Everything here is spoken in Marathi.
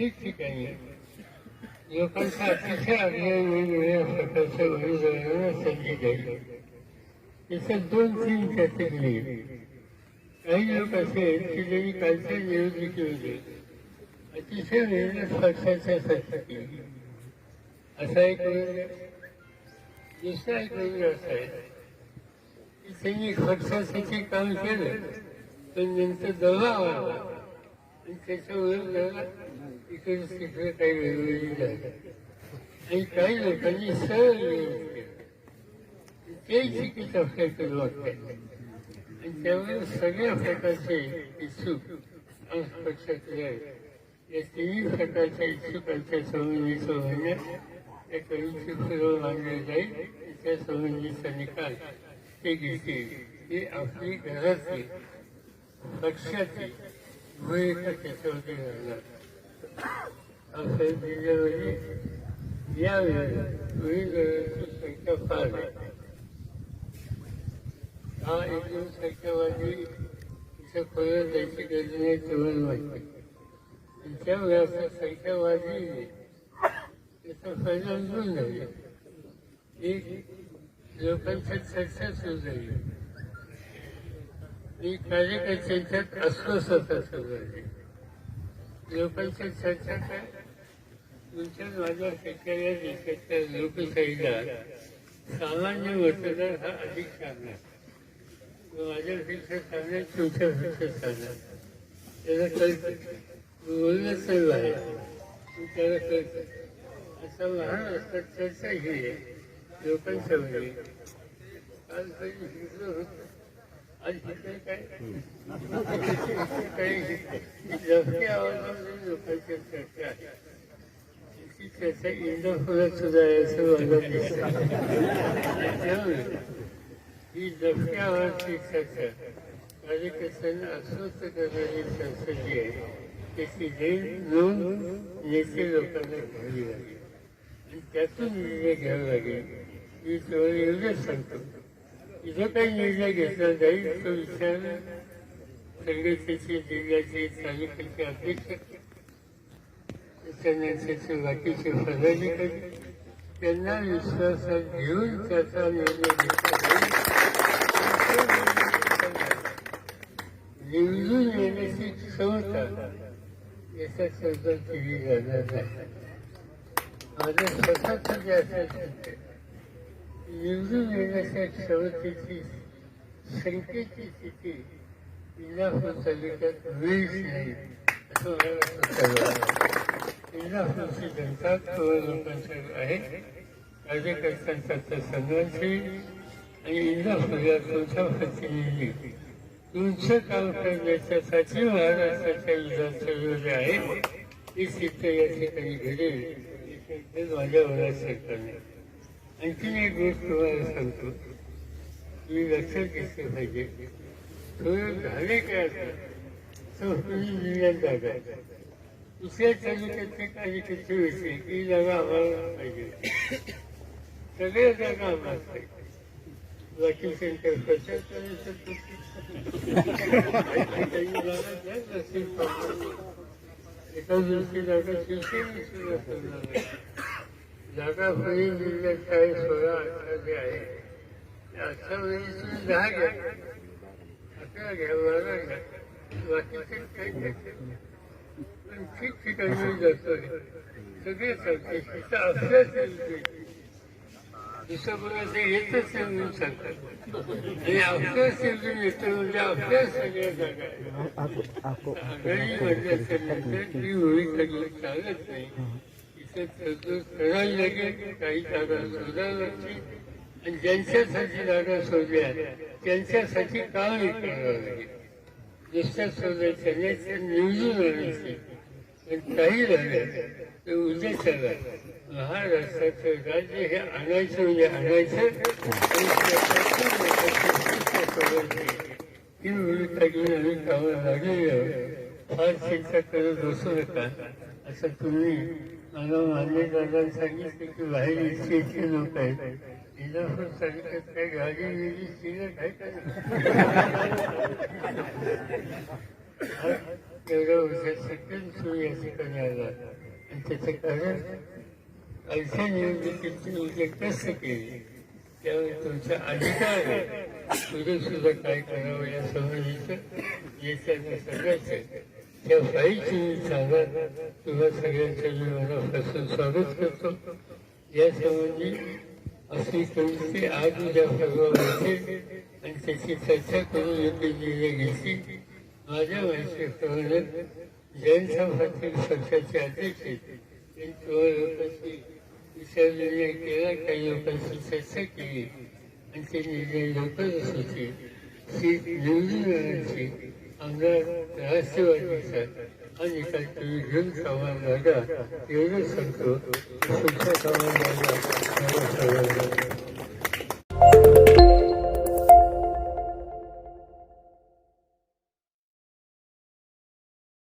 ठिकठिकाणी लोकांचा अतिशय आग्रह वेगवेगळ्या प्रकारच्या वडीलधाऱ्यांना संगीत आहे त्याच्यात दोन तीन कॅटेगरी. काही लोक असे आहेत की ज्यांनी कालच्या निवडणुकीमध्ये अतिशय मेहनत पक्षाच्यासाठी केली असा एक वर्ग दुसरा एक वर्ग असा आहे की त्यांनी खर्चासाठी काम केलं पण नंतर दबाव आला. आणि त्याच्यावर इकडे तिकडे काही वेगवेगळी झाली आणि काही लोकांनी सरळ ते चुकीचं वाटते आणि त्यामुळे सगळ्या प्रकारचे इच्छुक पक्षातले आहेत या तिन्ही प्रकारच्या इच्छुकांच्या संबंधीचं होण्यात या कवीची फुलं मानले जाईल त्या संबंधीचा निकाल ते घेतील ही आपली घरातली पक्षाची भूमिका त्याच्यामध्ये राहणार? आपल्या जिल्ह्यामध्ये यावेळी संख्या फार आहे हा एकदम संख्यावादी तिथं परत जायची गरज नाही तेवढं माहिती त्यामुळे असं संख्यावादी त्याचा परिणाम दोन झाले एक लोकांच्यात चर्चा सुरू झाली एक कार्यकर्त्यांच्यात अस्वस्थता सुरू झाली. लोकांच्या चर्चा काय तुमच्या माझ्या शेतकऱ्या देशाच्या लोकशाहीला सामान्य मतदार हा अधिक चांगला. माझ्यापेक्षा चांगला तुमच्यापेक्षा चांगला त्याला कळतं. बोलणं सर्व आहे. त्याला त्याला कळतं. लहान असतात चर्चा ही आहे. लोकांच्यामध्ये काल काही शिकलो होतं. चर्चा आहे ती चर्चा इंदापुरात सुद्धा आहे असं त्यामुळे ही दबक्या आवाजची चर्चा कार्यकर्त्यांना अस्वस्थ करणारी चर्चा जी आहे त्याची जैन नोंद नेते लोकांना घ्यावी लागेल आणि त्यातून निर्णय घ्यावा लागेल मी तुम्हाला एवढंच सांगतो. जो काही निर्णय घेतला जाईल तो विचार संघटनेचे जिल्ह्याचे तालुक्याचे अध्यक्ष त्याच्यानंतरचे बाकीचे पदाधिकारी त्यांना विश्वासात घेऊन त्याचा निर्णय घेतला जाईल निवडून येण्याची क्षमता याचा चर्चा केली जाणार नाही माझं स्वतःच जे असायचं निवडून येण्याच्या क्षमतेची शंकेची स्थिती इंदापूर तालुक्यात वेळीच नाही असं मला वाटतं. इंदापूरची जनता थोर लोकांचं आहे कार्यकर्त्यांचा तर सन्मान आणि इंदापूर या तुमच्या प्रतिनिधी तुमचं काम करण्याच्यासाठी महाराष्ट्राच्या युद्धाचा विरोध आहे ही सिद्ध या ठिकाणी घडेल माझ्या वयात सरकारने आणखीन एक गोष्ट तुम्हाला सांगतो. मी लक्षात घेतलं पाहिजे. प्रयोग झाले काय आता? संस्कृती जागा. आहे. दुसऱ्या तालुक्यातले कार्यकर्ते विषय ती जागा आम्हाला पाहिजे. सगळ्या जागा आम्हाला पाहिजे. बाकी सेंटर प्रचार जागा एका दिवशी जागा शिवसेने जागा पुणे जिल्ह्यात काय सोळा अठराशे आहे अठरा मध्ये तुम्ही दहा घ्या अकरा घ्या बारा घ्या बाकीचे काही घ्यायचे पण ठिकठिकाणी जातोय सगळे सांगते तिथं आपल्याच दुसरं येतच नाही म्हणून सांगतात आणि आपल्याच निवडून येतं म्हणजे आपल्या सगळ्या जागा आहेत. आघाडी म्हणल्यानंतर ती होळी सगळं चालत नाही ते तरतूद लागेल काही जागा शोधायला आणि ज्यांच्यासाठी जागा शोधल्या त्यांच्यासाठी काम करावं लागेल नुसत्या शोधायच्या नाही त्या निवडून आणायचे पण काही झालं तर उद्देशाला महाराष्ट्राचं राज्य हे आणायचं म्हणजे आणायचं आणि ही भूमिका घेऊन आम्ही कामाला लागलेलो फार चिंता करत बसू नका असं तुम्ही मला मान्यदारांनी सांगितलं की बाहेर इतके इतके लोक आहेत. तालुक्यात काही गाडी वेगळी शिल्लक आहे का एवढ्या वर्षात सगळं तुम्ही या ठिकाणी आला. आणि त्याचं कारण कालच्या निवडणुकीची उद्या केली? त्यामुळे तुमचा अधिकार आहे. सुद्धा काय करावं या संबंधीचं येत्या सगळ्याच आहे त्या फाईलची मी सांगा तुम्हा सगळ्यांचं मी मनापासून स्वागत करतो या संबंधी अशी कविते आज उद्या परवा आणि त्याची चर्चा करून योग्य निर्णय घेतली माझ्या माहितीप्रमाणे जैन समाजातील पक्षाचे अध्यक्ष त्यांनी तुम्हा लोकांशी विचार निर्णय केला काही लोकांशी चर्चा केली आणि ते निर्णय लवकरच होते श्री निवडून आमदार राष्ट्रवादीचा हा निकाल घेऊन सामान लागा एवढंच सांगतो पुढच्या सामान लागा